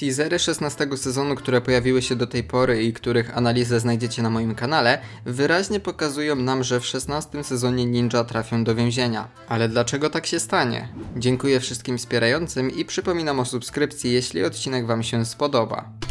Teasery 16 sezonu, które pojawiły się do tej pory i których analizę znajdziecie na moim kanale, wyraźnie pokazują nam, że w 16 sezonie ninja trafią do więzienia. Ale dlaczego tak się stanie? Dziękuję wszystkim wspierającym i przypominam o subskrypcji, jeśli odcinek Wam się spodoba.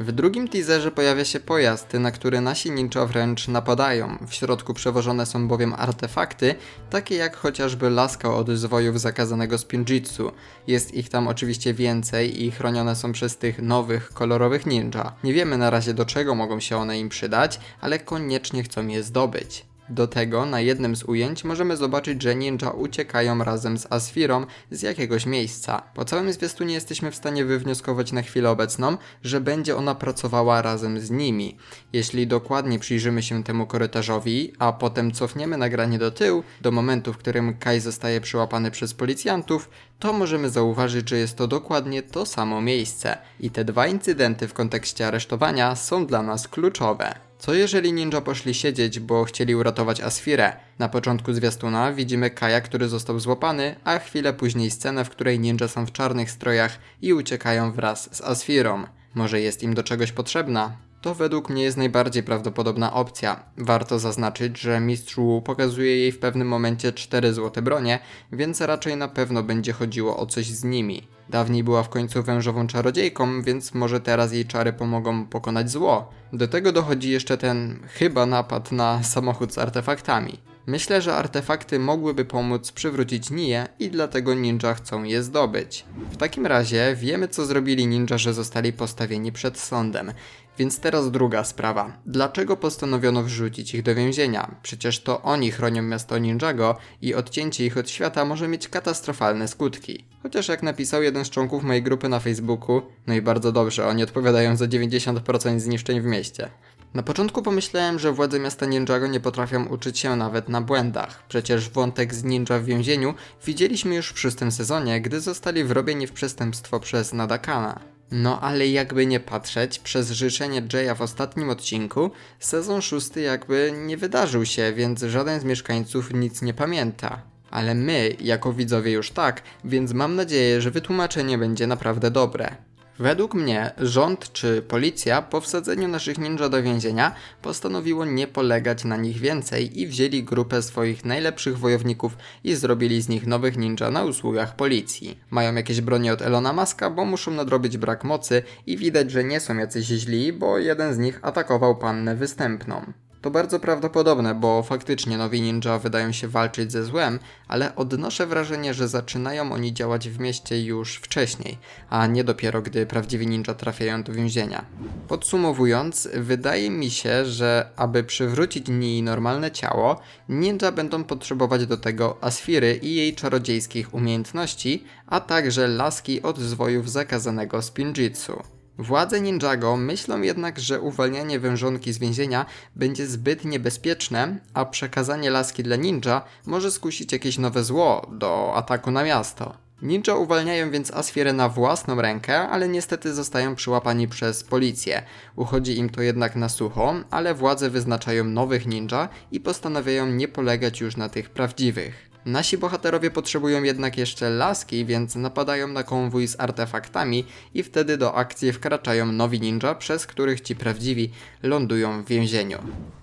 W drugim teaserze pojawia się pojazd, na który nasi ninja wręcz napadają. W środku przewożone są bowiem artefakty, takie jak chociażby laska od zwojów zakazanego spinjitsu. Jest ich tam oczywiście więcej i chronione są przez tych nowych, kolorowych ninja. Nie wiemy na razie do czego mogą się one im przydać, ale koniecznie chcą je zdobyć. Do tego na jednym z ujęć możemy zobaczyć, że ninja uciekają razem z Asfirą z jakiegoś miejsca. Po całym zwiastunie jesteśmy w stanie wywnioskować na chwilę obecną, że będzie ona pracowała razem z nimi. Jeśli dokładnie przyjrzymy się temu korytarzowi, a potem cofniemy nagranie do tyłu, do momentu, w którym Kai zostaje przyłapany przez policjantów, to możemy zauważyć, że jest to dokładnie to samo miejsce. I te dwa incydenty w kontekście aresztowania są dla nas kluczowe. Co jeżeli ninja poszli siedzieć, bo chcieli uratować Asfirę? Na początku zwiastuna widzimy Kaja, który został złapany, a chwilę później scenę, w której ninja są w czarnych strojach i uciekają wraz z Asfirą. Może jest im do czegoś potrzebna? To według mnie jest najbardziej prawdopodobna opcja. Warto zaznaczyć, że mistrz Wu pokazuje jej w pewnym momencie cztery złote bronie, więc raczej na pewno będzie chodziło o coś z nimi. Dawniej była w końcu wężową czarodziejką, więc może teraz jej czary pomogą pokonać zło. Do tego dochodzi jeszcze ten chyba napad na samochód z artefaktami. Myślę, że artefakty mogłyby pomóc przywrócić Nię i dlatego ninja chcą je zdobyć. W takim razie wiemy co zrobili ninja, że zostali postawieni przed sądem. Więc teraz druga sprawa. Dlaczego postanowiono wrzucić ich do więzienia? Przecież to oni chronią miasto Ninjago i odcięcie ich od świata może mieć katastrofalne skutki. Chociaż jak napisał jeden z członków mojej grupy na Facebooku, no i bardzo dobrze, oni odpowiadają za 90% zniszczeń w mieście. Na początku pomyślałem, że władze miasta Ninjago nie potrafią uczyć się nawet na błędach. Przecież wątek z ninja w więzieniu widzieliśmy już w szóstym sezonie, gdy zostali wrobieni w przestępstwo przez Nadakana. No ale jakby nie patrzeć, przez życzenie Jaya w ostatnim odcinku, sezon szósty jakby nie wydarzył się, więc żaden z mieszkańców nic nie pamięta. Ale my, jako widzowie już tak, więc mam nadzieję, że wytłumaczenie będzie naprawdę dobre. Według mnie rząd czy policja po wsadzeniu naszych ninja do więzienia postanowiło nie polegać na nich więcej i wzięli grupę swoich najlepszych wojowników i zrobili z nich nowych ninja na usługach policji. Mają jakieś bronie od Elona Muska, bo muszą nadrobić brak mocy i widać, że nie są jacyś źli, bo jeden z nich atakował pannę występną. To bardzo prawdopodobne, bo faktycznie nowi ninja wydają się walczyć ze złem, ale odnoszę wrażenie, że zaczynają oni działać w mieście już wcześniej, a nie dopiero gdy prawdziwi ninja trafiają do więzienia. Podsumowując, wydaje mi się, że aby przywrócić Nii normalne ciało, ninja będą potrzebować do tego Asfiry i jej czarodziejskich umiejętności, a także laski od zwojów zakazanego spinjitsu. Władze Ninjago myślą jednak, że uwalnianie wężonki z więzienia będzie zbyt niebezpieczne, a przekazanie laski dla ninja może skusić jakieś nowe zło do ataku na miasto. Ninja uwalniają więc Asfierę na własną rękę, ale niestety zostają przyłapani przez policję. Uchodzi im to jednak na sucho, ale władze wyznaczają nowych ninja i postanawiają nie polegać już na tych prawdziwych. Nasi bohaterowie potrzebują jednak jeszcze laski, więc napadają na konwój z artefaktami i wtedy do akcji wkraczają nowi ninja, przez których ci prawdziwi lądują w więzieniu.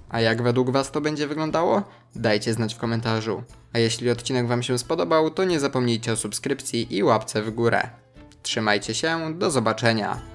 A jak według Was to będzie wyglądało? Dajcie znać w komentarzu. A jeśli odcinek Wam się spodobał, to nie zapomnijcie o subskrypcji i łapce w górę. Trzymajcie się, do zobaczenia.